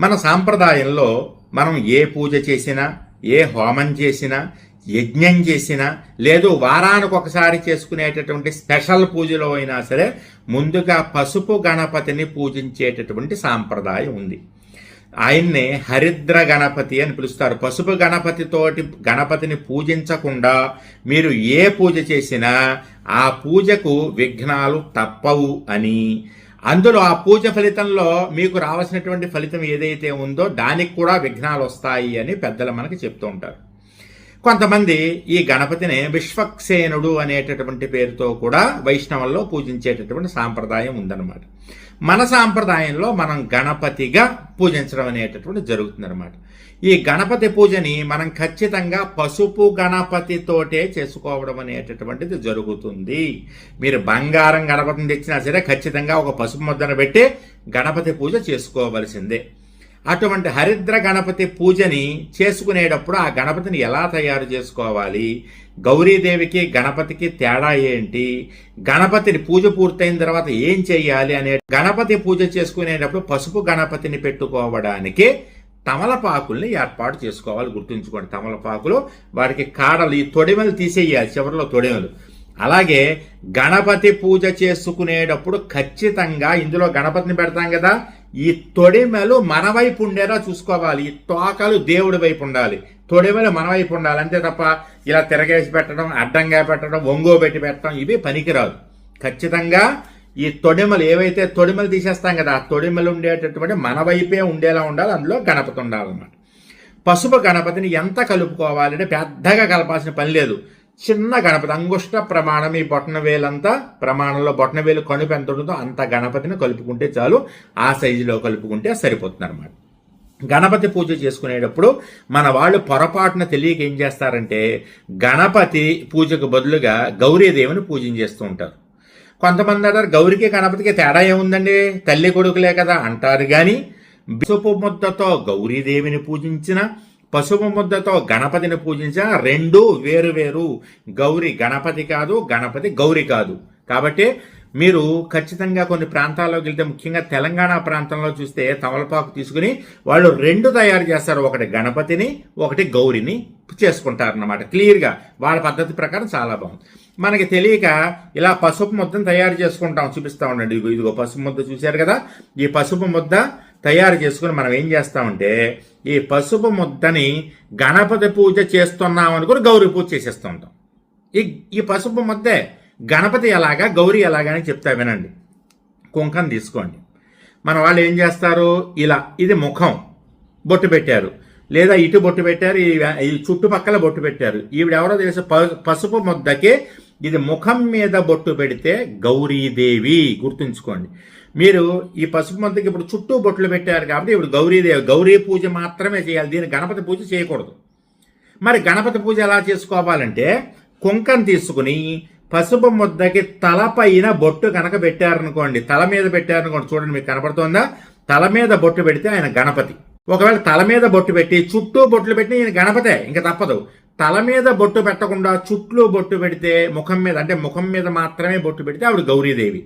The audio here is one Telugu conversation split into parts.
మన సాంప్రదాయంలో మనం ఏ పూజ చేసినా ఏ హోమం చేసినా యజ్ఞం చేసినా లేదు వారానికి ఒకసారి చేసుకునేటటువంటి స్పెషల్ పూజలో అయినా సరే ముందుగా పసుపు గణపతిని పూజించేటటువంటి సాంప్రదాయం ఉంది. ఆయన్ని హరిద్ర గణపతి అని పిలుస్తారు. పసుపు గణపతితోటి గణపతిని పూజించకుండా మీరు ఏ పూజ చేసినా ఆ పూజకు విఘ్నాలు తప్పవు అని అందులో ఆ పూజ ఫలితంలో మీకు రావాల్సినటువంటి ఫలితం ఏదైతే ఉందో దానికి కూడా విఘ్నాలు వస్తాయి అని పెద్దలు మనకి చెప్తూ ఉంటారు. కొంతమంది ఈ గణపతిని విశ్వక్సేనుడు అనేటటువంటి పేరుతో కూడా వైష్ణవంలో పూజించేటటువంటి సాంప్రదాయం ఉందన్నమాట. మన సాంప్రదాయంలో మనం గణపతిగా పూజించడం అనేటటువంటి జరుగుతుందన్నమాట. ఈ గణపతి పూజని మనం ఖచ్చితంగా పసుపు గణపతితోటే చేసుకోవడం అనేటటువంటిది జరుగుతుంది. మీరు బంగారం గణపతిని తెచ్చినా సరే ఖచ్చితంగా ఒక పసుపు ముద్దను పెట్టి గణపతి పూజ చేసుకోవలసిందే. అటువంటి హరిద్ర గణపతి పూజని చేసుకునేటప్పుడు ఆ గణపతిని ఎలా తయారు చేసుకోవాలి? గౌరీదేవికి గణపతికి తేడా ఏంటి? గణపతిని పూజ పూర్తయిన తర్వాత ఏం చేయాలి అనే గణపతి పూజ చేసుకునేటప్పుడు పసుపు గణపతిని పెట్టుకోవడానికి తమలపాకుల్ని ఏర్పాటు చేసుకోవాలి. గుర్తుంచుకోండి తమలపాకులు వాటికి కాడలు ఈ తొడిమలు తీసేయాలి చివరిలో తొడిమలు. అలాగే గణపతి పూజ చేసుకునేటప్పుడు ఖచ్చితంగా ఇందులో గణపతిని పెడతాం కదా. ఈ తొడిమెలు మన వైపు ఉండేలా చూసుకోవాలి. ఈ తోకలు దేవుడి వైపు ఉండాలి. తొడిమెలు మన వైపు ఉండాలి. అంతే తప్ప ఇలా తిరగేసి పెట్టడం అడ్డంగా పెట్టడం ఒంగో పెట్టి పెట్టడం ఇవి పనికిరాదు. ఖచ్చితంగా ఈ తొడిమలు ఏవైతే తొడిమలు తీసేస్తాం కదా ఆ తొడిమలు ఉండేటటువంటి మన వైపే ఉండేలా ఉండాలి. అందులో గణపతి ఉండాలన్నమాట. పసుపు గణపతిని ఎంత కలుపుకోవాలంటే పెద్దగా కలపాల్సిన పని లేదు. చిన్న గణపతి అంగుష్ట ప్రమాణం ఈ బొట్టనవేలంతా ప్రమాణంలో బొట్టనవేలు కనుపు ఎంత ఉంటుందో అంత గణపతిని కలుపుకుంటే చాలు. ఆ సైజులో కలుపుకుంటే సరిపోతుంది అనమాట గణపతి పూజ చేసుకునేటప్పుడు మన వాళ్ళు పొరపాటున తెలియక ఏం చేస్తారంటే గణపతి పూజకు బదులుగా గౌరీదేవిని పూజించేస్తూ ఉంటారు. కొంతమంది అంటారు గౌరికి గణపతికి తేడా ఏముందండి? తల్లి కొడుకులే కదా అంటారు కానీ బిసపు ముద్దతో గౌరీదేవిని పూజించిన పసుపు ముద్దతో గణపతిని పూజించిన రెండు వేరు వేరు గౌరి గణపతి కాదు గణపతి గౌరి కాదు. కాబట్టి మీరు ఖచ్చితంగా కొన్ని ప్రాంతాల్లోకి వెళ్తే ముఖ్యంగా తెలంగాణ ప్రాంతంలో చూస్తే తమలపాకు తీసుకుని వాళ్ళు రెండు తయారు చేస్తారు. ఒకటి గణపతిని ఒకటి గౌరిని చేసుకుంటారన్నమాట. క్లియర్గా వాళ్ళ పద్ధతి ప్రకారం చాలా బాగుంది. మనకి తెలియక ఇలా పసుపు ముద్దను తయారు చేసుకుంటాం చూపిస్తా ఉండండి. ఇదిగో పసుపు ముద్ద చూశారు కదా? ఈ పసుపు ముద్ద తయారు చేసుకుని మనం ఏం చేస్తామంటే ఈ పసుపు ముద్దని గణపతి పూజ చేస్తున్నాం అనుకుని గౌరీ పూజ చేసేస్తూ ఉంటాం. ఈ ఈ పసుపు ముద్దే గణపతి ఎలాగా గౌరీ ఎలాగా అని చెప్తా వినండి. కుంకం తీసుకోండి. మన వాళ్ళు ఏం చేస్తారు? ఇలా ఇది ముఖం బొట్టు పెట్టారు. లేదా ఇటు బొట్టు పెట్టారు ఈ ఈ చుట్టుపక్కల బొట్టు పెట్టారు. ఈవిడ ఎవరో తెలుసు ప- పసుపు ముద్దకి ఇది ముఖం మీద బొట్టు పెడితే గౌరీదేవి గుర్తుంచుకోండి. మీరు ఈ పసుపు ముద్దకి ఇప్పుడు చుట్టూ బొట్లు పెట్టారు కాబట్టి ఇప్పుడు గౌరీదేవి గౌరీ పూజ మాత్రమే చేయాలి. దీని గణపతి పూజ చేయకూడదు. మరి గణపతి పూజ ఎలా చేసుకోవాలంటే కుంకం తీసుకుని పసుపు ముద్దకి తలపైన బొట్టు కనుక పెట్టారనుకోండి తల మీద పెట్టారనుకోండి చూడండి మీకు కనపడుతోందా? తల మీద బొట్టు పెడితే ఆయన గణపతి. ఒకవేళ తల మీద బొట్టు పెట్టి చుట్టూ బొట్లు పెట్టి ఈయన గణపతే ఇంకా తప్పదు. తల మీద బొట్టు పెట్టకుండా చుట్టూ బొట్టు పెడితే ముఖం మీద అంటే ముఖం మీద మాత్రమే బొట్టు పెడితే ఆవిడ గౌరీదేవి.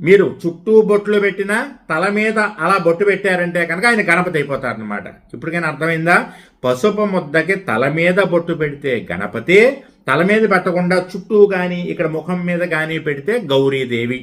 మీరు చుట్టూ బొట్లు పెట్టినా తల మీద అలా బొట్టు పెట్టారంటే కనుక ఆయన గణపతి అయిపోతారనమాట ఇప్పటికైనా అర్థమైందా? పసుపు ముద్దకి తల మీద బొట్టు పెడితే గణపతి తల మీద పెట్టకుండా చుట్టూ కానీ ఇక్కడ ముఖం మీద కానీ పెడితే గౌరీదేవి.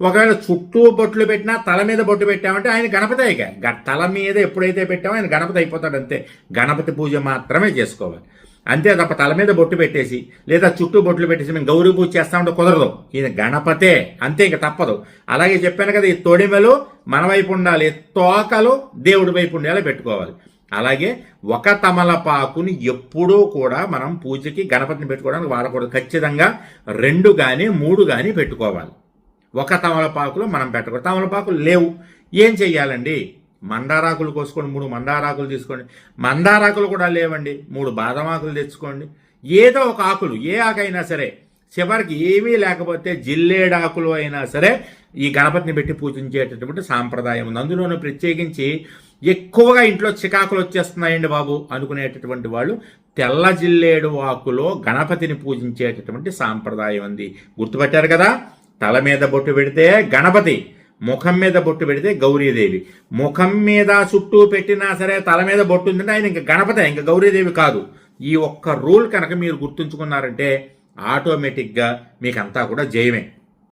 ఒకవేళ చుట్టూ బొట్లు పెట్టినా తల మీద బొట్టు పెట్టామంటే ఆయన గణపతి ఇక తల మీద ఎప్పుడైతే పెట్టామో ఆయన గణపతి అయిపోతాడు అంతే. గణపతి పూజ మాత్రమే చేసుకోవాలి. అంతే తప్ప తల మీద బొట్టు పెట్టేసి లేదా చుట్టూ బొట్లు పెట్టేసి మేము గౌరీ పూజ చేస్తామంటే కుదరదు. ఈయన గణపతే. అంతే ఇంక తప్పదు. అలాగే చెప్పాను కదా ఈ తొడిమెలు మన వైపు ఉండాలి తోకలు దేవుడి వైపు ఉండేలా పెట్టుకోవాలి. అలాగే ఒక తమలపాకుని ఎప్పుడూ కూడా మనం పూజకి గణపతిని పెట్టుకోవడానికి వాడకూడదు. ఖచ్చితంగా రెండు కానీ మూడు కానీ పెట్టుకోవాలి. ఒక తమలపాకులో మనం పెట్టకూడదు. తమలపాకులు లేవు. ఏం చెయ్యాలండి? మందారాకులు కోసుకోండి మూడు మందారాకులు తీసుకోండి. మందారాకులు కూడా లేవండి. మూడు బాదమాకులు తెచ్చుకోండి. ఏదో ఒక ఆకులు ఏ ఆకైనా సరే చివరికి ఏమీ లేకపోతే జిల్లేడాకులు అయినా సరే ఈ గణపతిని పెట్టి పూజించేటటువంటి సాంప్రదాయం ఉంది. అందులోనూ ప్రత్యేకించి ఎక్కువగా ఇంట్లో చికాకులు వచ్చేస్తున్నాయండి బాబు అనుకునేటటువంటి వాళ్ళు తెల్ల జిల్లేడు ఆకులో గణపతిని పూజించేటటువంటి సాంప్రదాయం ఉంది. గుర్తుపెట్టారు కదా? తల మీద బొట్టు పెడితే గణపతి ముఖం మీద బొట్టు పెడితే గౌరీదేవి. ముఖం మీద చుట్టూ పెట్టినా సరే తల మీద బొట్టు ఉందంటే ఆయన ఇంకా గణపతి ఇంకా గౌరీదేవి కాదు. ఈ ఒక్క రూల్ కనుక మీరు గుర్తుంచుకున్నారంటే ఆటోమేటిక్గా మీకంతా కూడా జయమే.